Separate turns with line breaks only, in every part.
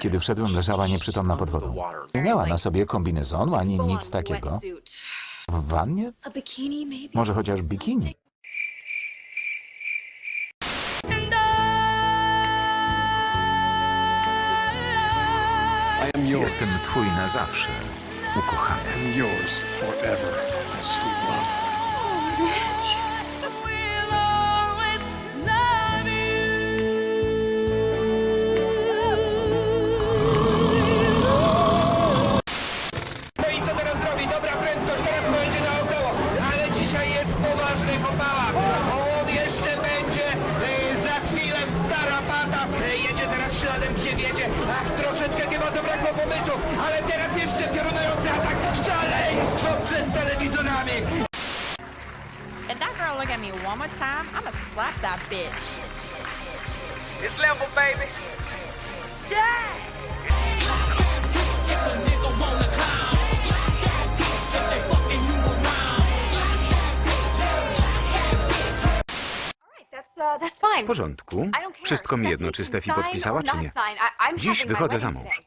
Kiedy wszedłem, leżała nieprzytomna pod wodą. Nie miała na sobie kombinezonu ani nic takiego. W wannie? Może chociaż bikini?
I am yours,
Jestem twój na zawsze, ukochany.
yours forever, my sweet love.
Wiedzie. Ach, troszeczkę chyba zabrakło pomysłu, ale teraz jeszcze piorunujący atak. Szaleństwo przez telewizorami.
If that girl look at me one more time, I'ma slap that bitch.
It's level, baby.
That's,
W porządku.
I don't care.
Wszystko mi jedno, czy
Steffi
podpisała, czy nie. Dziś wychodzę za mąż.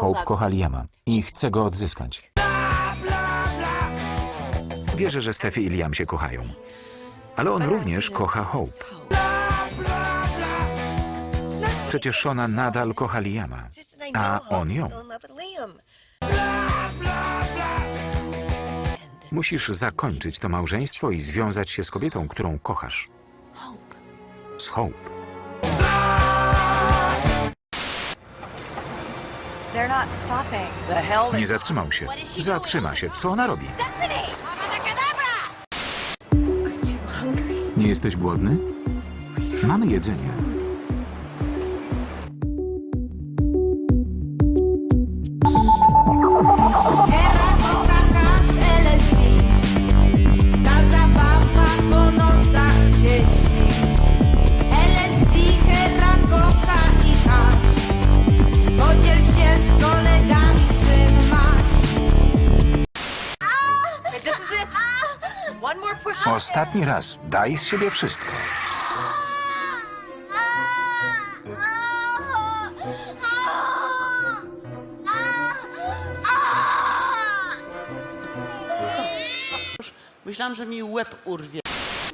Hope
kocha Liama i chce go odzyskać. Wierzę, że Steffi i Liam się kochają. Ale on również kocha Hope. Przecież ona nadal kocha Liama, a on ją. Musisz zakończyć to małżeństwo i związać się z kobietą, którą kochasz. Z Hope. Nie zatrzymał się. Zatrzyma się. Co ona robi? Nie jesteś głodny? Mamy jedzenie. Ostatni raz. Daj z siebie wszystko.
Myślałam, że mi łeb urwie.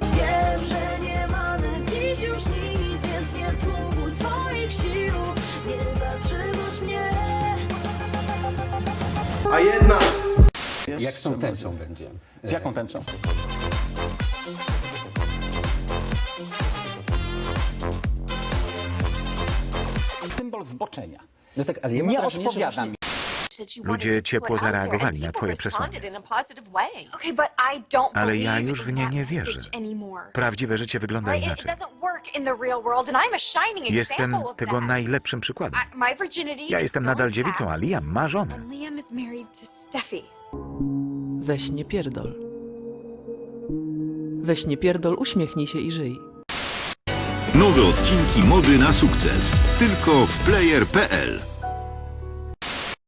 Wiem, że nie mamy dziś już nic Więc nie próbuj swoich sił Nie zatrzymasz mnie
Jak z tą tęczą będzie?
Z jaką tęczą? Symbol zboczenia.
No tak, ale ja mam
Nie
wrażenie, że
odpowiada
właśnie-
mi.
Ludzie ciepło zareagowali na twoje przesłanie. Ale ja już w nie nie wierzę. Prawdziwe życie wygląda inaczej. Jestem tego najlepszym przykładem. Ja jestem nadal dziewicą, a Liam ma żonę.
And Liam is married to Steffi.
Weź nie pierdol. Weź nie pierdol, uśmiechnij się i żyj.
Nowe odcinki Mody na sukces. Tylko w player.pl